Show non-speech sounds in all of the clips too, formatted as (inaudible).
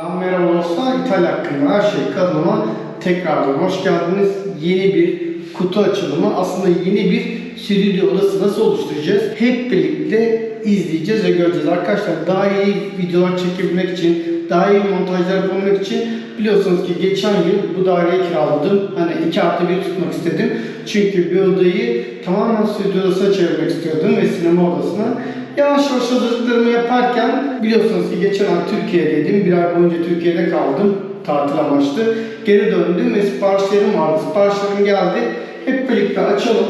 Selam merhaba dostlar. İtalya hakkında her şey kanalıma tekrardan hoş geldiniz. Yeni bir kutu açılımı. Aslında yeni bir stüdyo odası nasıl oluşturacağız? Hep birlikte izleyeceğiz ve göreceğiz. Arkadaşlar daha iyi videolar çekebilmek için, daha iyi montajlar yapabilmek için biliyorsunuz ki geçen yıl bu daireyi kiraladım. Hani iki artı bir tutmak istedim. Çünkü bir odayı tamamen stüdyo odasına çevirmek istiyordum ve sinema odasına. Yavaş yavaş hazırlıklarımı yaparken biliyorsunuz ki geçen ay Türkiye'deydim. Bir ay boyunca Türkiye'de kaldım tatil amaçlı. Geri döndüm ve siparişlerim vardı. Siparişlerim geldi. Hep birlikte açalım.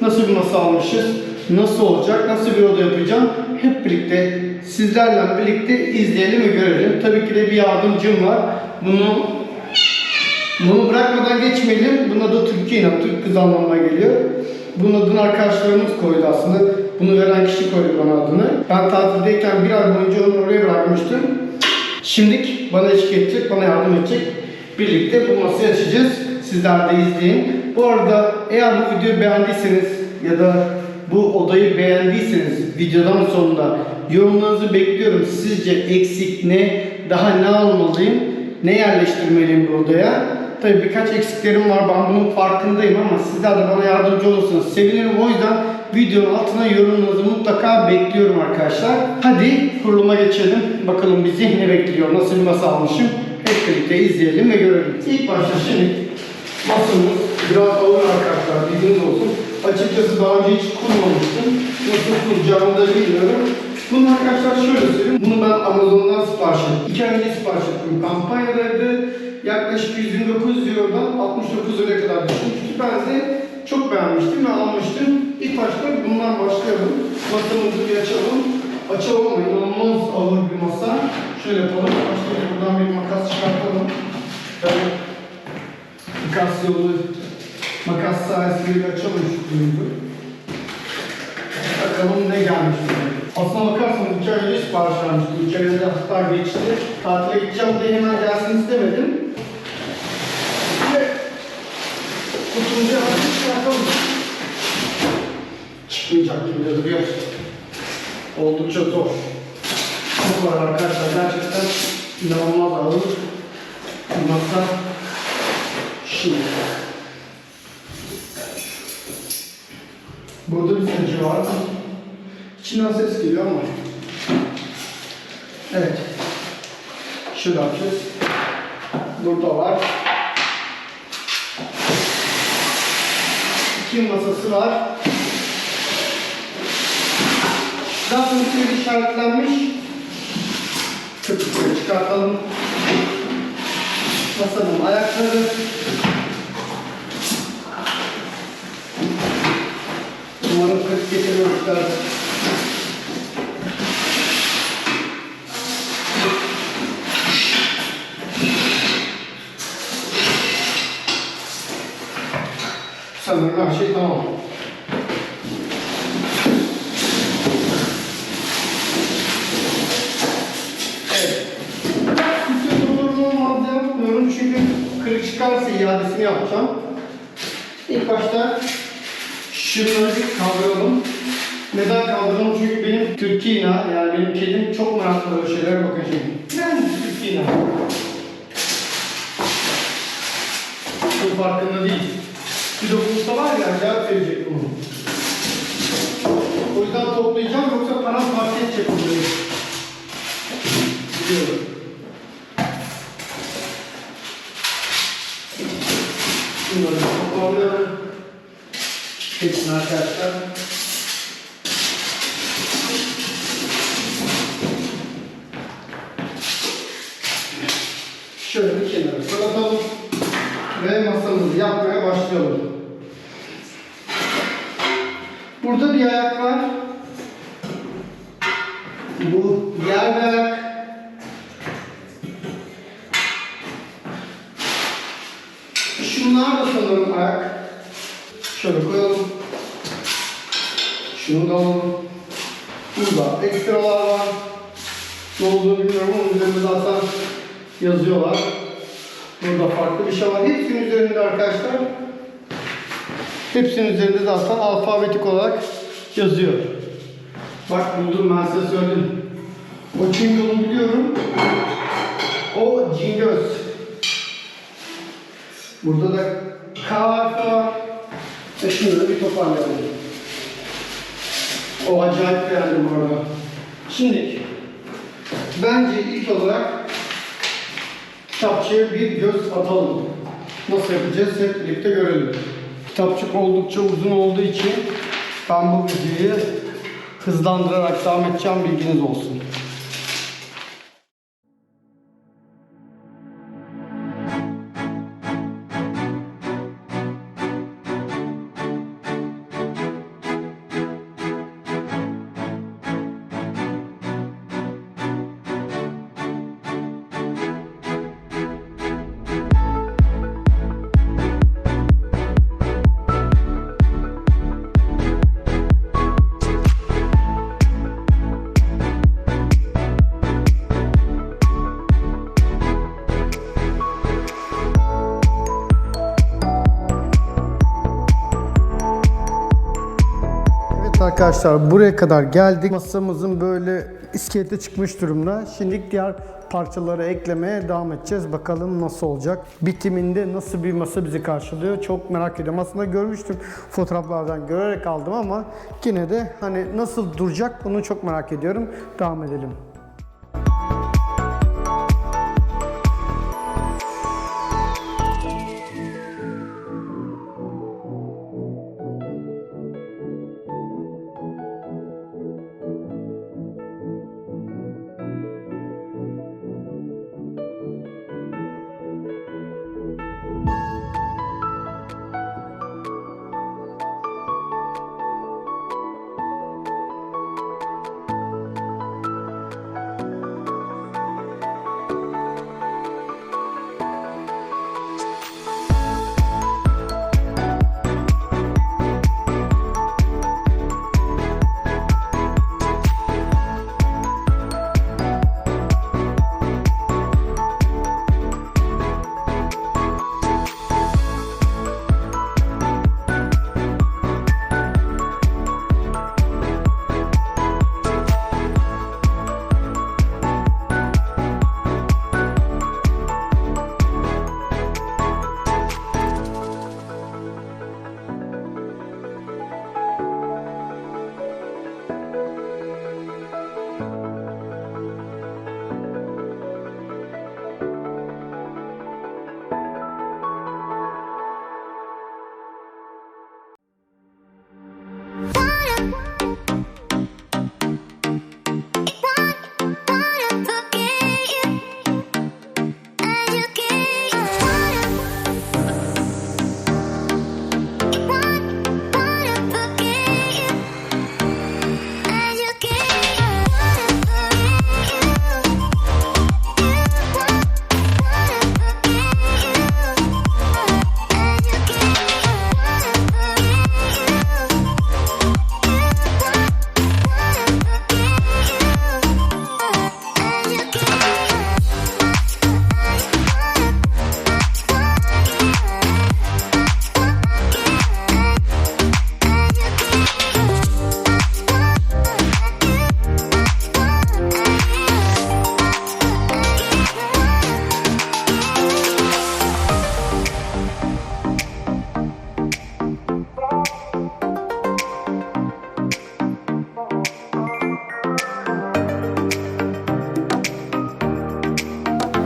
Nasıl bir masa almışız? Nasıl olacak? Nasıl bir oda yapacağım? Hep birlikte sizlerle birlikte izleyelim ve görelim. Tabii ki de bir yardımcım var. Bunu bunu bırakmadan geçmeyelim. Bunun adı Türkiye İnan, Türk kız anlamına geliyor. Bunun adını arkadaşlarımız koydu aslında. Bunu veren kişi koydu bana adını. Ben tatildeyken bir ay boyunca onu oraya bırakmıştım. Şimdilik bana eşlik edecek, bana yardım edecek. Birlikte bu masayı açacağız. Sizler de izleyin. Bu arada eğer bu videoyu beğendiyseniz ya da bu odayı beğendiyseniz videodan sonra yorumlarınızı bekliyorum. Sizce eksik ne, daha ne almalıyım, ne yerleştirmeliyim bu odaya? Tabii birkaç eksiklerim var. Ben bunun farkındayım ama sizler de bana yardımcı olursanız sevinirim. O yüzden videonun altına yorumlarınızı mutlaka bekliyorum arkadaşlar. Hadi kuruluma geçelim. Bakalım bizi ne bekliyor, nasıl bir masa almışım. Hep birlikte izleyelim ve görelim. İlk başta şimdi masamız biraz ağır arkadaşlar bilginiz olsun. Açıkçası daha önce hiç kurmamıştım. Nasıl kuracağımı da bilmiyorum. Bunu arkadaşlar şöyle söyleyeyim. Bunu ben Amazon'dan sipariş ettim. İki önce sipariş ettim. Kampanyadaydı. Yaklaşık 129 Euro'dan 69 Euro'ya kadar düşmüştü. Ben de çok beğenmiştim ve almıştım. İlk başta bundan başlayalım. Masamızı bir açalım. Açalım ama inanılmaz ağır bir masa. Şöyle yapalım. Başta buradan bir makas çıkartalım. Tabii makas yolu makas sayesinde açalım şu kuyruğu. Bakalım ne gelmiş. Aslına bakarsanız iki ay önce sipariş vermiştim. İki ay önce hatta geçti. Tatile gideceğim diye hemen gelsin istemedim. Ve kutumcu açıp çıkartalım. Çıkmayacak gibi duruyor. Oldukça zor. Çok var arkadaşlar. Gerçekten inanılmaz ağır. Masa şimdi. Burada bir zincir var. İçinden ses geliyor ama. Evet. Şöyle yapacağız. Burada var. İki masası var. Zaten bir işaretlenmiş. Tıpkı çıkartalım. Masanın ayakları. Umarım 40 getirmemişler. Sanırım her şey tamam. Evet. Bütün yapmıyorum çünkü kırık çıkarsa iadesini yapacağım. İlk başta şunları bir kaldıralım. Neden kaldıralım? Çünkü benim Türkiye'na yani benim kedim çok meraklı böyle şeylere bakıyor şimdi. Ben Türkiye'na. Çok farkında değil. Bir dokunuşta var ya acayip verecek bunu. O yüzden toplayacağım yoksa para fark edecek burayı. Biliyorum. Bunları toparlayalım. Hepsini arkadaşlar. Burada bir ayak var. Bu diğer bir ayak. Şunlar da sanırım ayak. Şöyle koyalım. Şunu da alalım. Burada ekstralar var. Ne olduğunu bilmiyorum ama üzerinde zaten yazıyorlar. Burada farklı bir şey var. Hepsinin üzerinde arkadaşlar. Hepsinin üzerinde zaten alfabetik olarak yazıyor. Bak buldum ben size söyledim. O kim yolu biliyorum. O cingöz. Burada da K harfi var. Şunu da bir toparlayalım. O acayip beğendim bu arada. Şimdi bence ilk olarak kitapçıya bir göz atalım. Nasıl yapacağız hep birlikte görelim. Kitapçık oldukça uzun olduğu için ben bu videoyu hızlandırarak devam edeceğim bilginiz olsun. Arkadaşlar buraya kadar geldik. Masamızın böyle iskelete çıkmış durumda. Şimdi diğer parçaları eklemeye devam edeceğiz. Bakalım nasıl olacak. Bitiminde nasıl bir masa bizi karşılıyor çok merak ediyorum. Aslında görmüştüm fotoğraflardan görerek aldım ama yine de hani nasıl duracak bunu çok merak ediyorum. Devam edelim.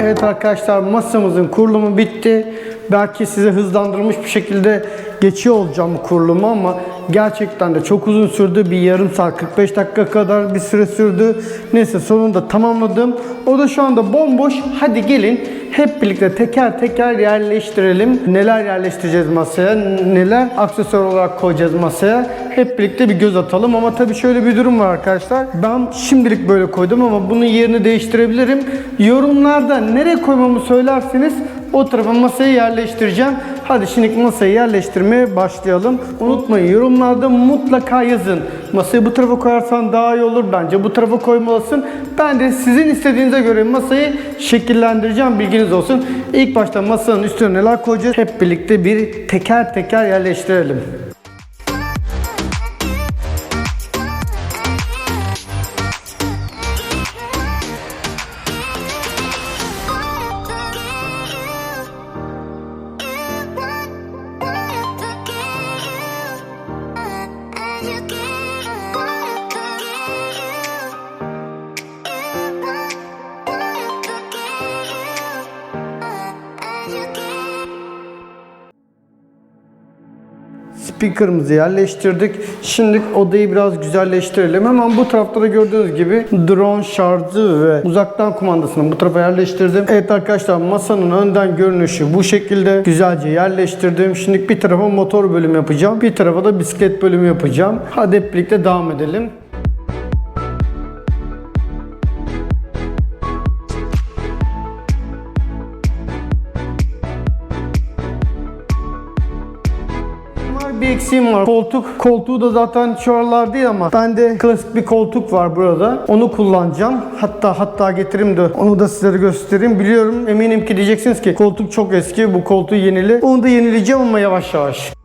Evet arkadaşlar masamızın kurulumu bitti. Belki size hızlandırılmış bir şekilde geçiyor olacağım kurulumu ama gerçekten de çok uzun sürdü. Bir yarım saat 45 dakika kadar bir süre sürdü. Neyse sonunda tamamladım. O da şu anda bomboş. Hadi gelin hep birlikte teker teker yerleştirelim. Neler yerleştireceğiz masaya, neler aksesuar olarak koyacağız masaya. Hep birlikte bir göz atalım ama tabii şöyle bir durum var arkadaşlar. Ben şimdilik böyle koydum ama bunun yerini değiştirebilirim. Yorumlarda nereye koymamı söylerseniz o tarafa masayı yerleştireceğim. Hadi şimdi masayı yerleştirmeye başlayalım. Unutmayın yorumlarda mutlaka yazın. Masayı bu tarafa koyarsan daha iyi olur. Bence bu tarafa koymalısın. Ben de sizin istediğinize göre masayı şekillendireceğim. Bilginiz olsun. İlk başta masanın üstüne neler koyacağız? Hep birlikte bir teker teker yerleştirelim. Speaker'ımızı yerleştirdik. Şimdi odayı biraz güzelleştirelim. Hemen bu tarafta da gördüğünüz gibi drone şarjı ve uzaktan kumandasını bu tarafa yerleştirdim. Evet arkadaşlar masanın önden görünüşü bu şekilde güzelce yerleştirdim. Şimdi bir tarafa motor bölümü yapacağım. Bir tarafa da bisiklet bölümü yapacağım. Hadi hep birlikte devam edelim. Bir eksiğim var. Koltuk. Koltuğu da zaten şu aralar değil ama bende klasik bir koltuk var burada. Onu kullanacağım. Hatta hatta getireyim de onu da sizlere göstereyim. Biliyorum eminim ki diyeceksiniz ki koltuk çok eski. Bu koltuğu yenili. Onu da yenileyeceğim ama yavaş yavaş.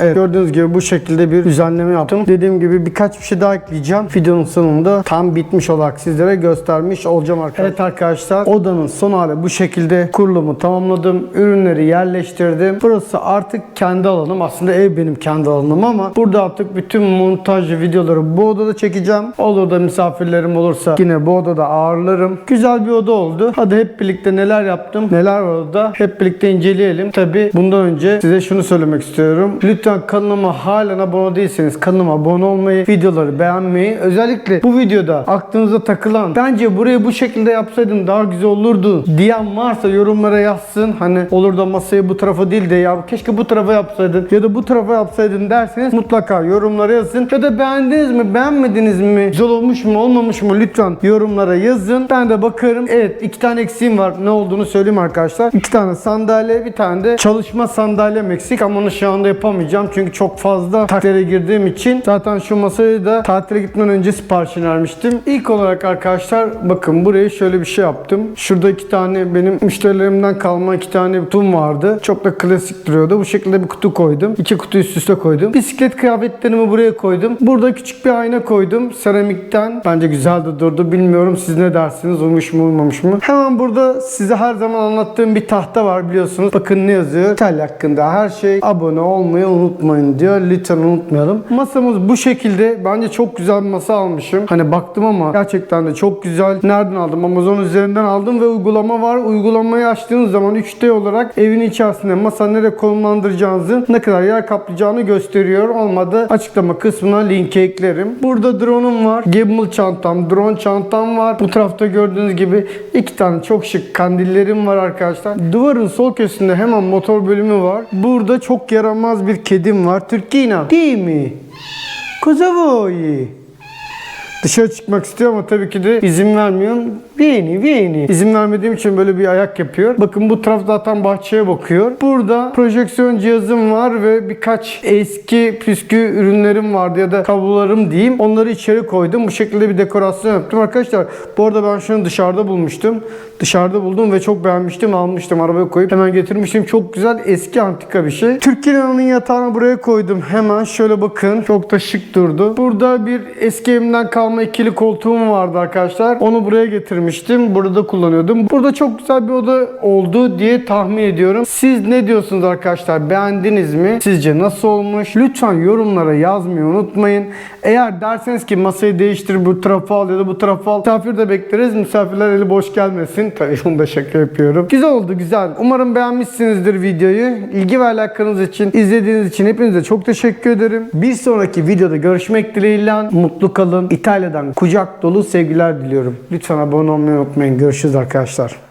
Evet gördüğünüz gibi bu şekilde bir düzenleme yaptım. Dediğim gibi birkaç bir şey daha ekleyeceğim. Videonun sonunda tam bitmiş olarak sizlere göstermiş olacağım arkadaşlar. Evet arkadaşlar odanın son hali bu şekilde kurulumu tamamladım. Ürünleri yerleştirdim. Burası artık kendi alanım. Aslında ev benim kendi alanım ama burada artık bütün montaj videoları bu odada çekeceğim. Olur da misafirlerim olursa yine bu odada ağırlarım. Güzel bir oda oldu. Hadi hep birlikte neler yaptım, neler var orada hep birlikte inceleyelim. Tabi bundan önce size şunu söylemek istiyorum. Lütfen kanalıma halen abone değilseniz kanalıma abone olmayı, videoları beğenmeyi, özellikle bu videoda aklınıza takılan bence burayı bu şekilde yapsaydım daha güzel olurdu diyen varsa yorumlara yazsın. Hani olur da masayı bu tarafa değil de ya keşke bu tarafa yapsaydın ya da bu tarafa yapsaydın derseniz mutlaka yorumlara yazın. Ya da beğendiniz mi, beğenmediniz mi, güzel olmuş mu, olmamış mı lütfen yorumlara yazın. Ben de bakarım. Evet iki tane eksiğim var. Ne olduğunu söyleyeyim arkadaşlar. İki tane sandalye, bir tane de çalışma sandalyem eksik ama onu şu anda yapamayacağım. Çünkü çok fazla takdire girdiğim için zaten şu masayı da tatile gitmeden önce siparişini vermiştim. İlk olarak arkadaşlar bakın buraya şöyle bir şey yaptım. Şurada iki tane benim müşterilerimden kalma iki tane kutum vardı. Çok da klasik duruyordu. Bu şekilde bir kutu koydum. İki kutu üst üste koydum. Bisiklet kıyafetlerimi buraya koydum. Burada küçük bir ayna koydum. Seramikten. Bence güzel de durdu. Bilmiyorum siz ne dersiniz? Uymuş mu uymamış mı? Hemen burada size her zaman anlattığım bir tahta var biliyorsunuz. Bakın ne yazıyor? İtalya hakkında her şey. Abone olmayı unutmayın diyor. Lütfen unutmayalım. Masamız bu şekilde. Bence çok güzel bir masa almışım. Hani baktım ama gerçekten de çok güzel. Nereden aldım? Amazon üzerinden aldım ve uygulama var. Uygulamayı açtığınız zaman 3D olarak evin içerisinde masa nereye konumlandıracağınızı, ne kadar yer kaplayacağını gösteriyor. Olmadı açıklama kısmına linki eklerim. Burada drone'um var. Gimbal çantam, drone çantam var. Bu tarafta gördüğünüz gibi iki tane çok şık kandillerim var arkadaşlar. Duvarın sol köşesinde hemen motor bölümü var. Burada çok yaramaz bir kedim var. Türkina. Değil mi? Kozavoy. Dışarı çıkmak istiyor ama tabii ki de izin vermiyorum. Vieni, Vieni. İzin vermediğim için böyle bir ayak yapıyor. Bakın bu taraf zaten bahçeye bakıyor. Burada projeksiyon cihazım var ve birkaç eski püskü ürünlerim vardı ya da kablolarım diyeyim. Onları içeri koydum. Bu şekilde bir dekorasyon yaptım. Arkadaşlar bu arada ben şunu dışarıda bulmuştum. Dışarıda buldum ve çok beğenmiştim. Almıştım arabaya koyup hemen getirmiştim. Çok güzel eski antika bir şey. Türkiye'nin yatağını buraya koydum. Hemen şöyle bakın. Çok da şık durdu. Burada bir eski evimden kalma ikili koltuğum vardı arkadaşlar. Onu buraya getirmiştim. Burada kullanıyordum. Burada çok güzel bir oda oldu diye tahmin ediyorum. Siz ne diyorsunuz arkadaşlar? Beğendiniz mi? Sizce nasıl olmuş? Lütfen yorumlara yazmayı unutmayın. Eğer derseniz ki masayı değiştir bu tarafa al ya da bu tarafa al. Misafir de bekleriz. Misafirler eli boş gelmesin. (laughs) Tabii onu da şaka yapıyorum. Güzel oldu güzel. Umarım beğenmişsinizdir videoyu. İlgi ve alakanız için, izlediğiniz için hepinize çok teşekkür ederim. Bir sonraki videoda görüşmek dileğiyle. Mutlu kalın. İtalya'dan kucak dolu sevgiler diliyorum. Lütfen abone olmayı unutmayın. Görüşürüz arkadaşlar.